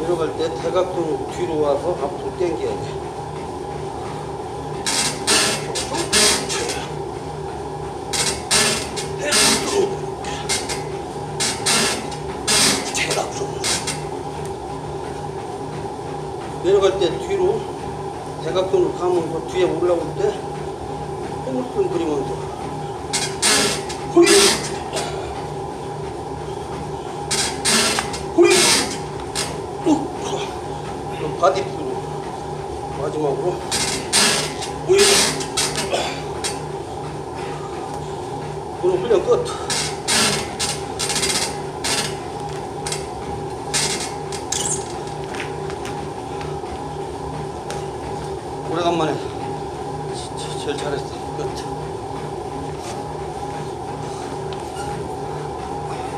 내려갈 때 대각도 뒤로 와서 앞으로 당겨야 돼. 내려갈 때 뒤로 대각선으로 가면서 뒤에 올라올 때 꼬물선 그리면서 호이 호이 그럼 바디프로 마지막으로. 호이 오늘 훈련 끝 오래간만에. 제일 잘했어. 끝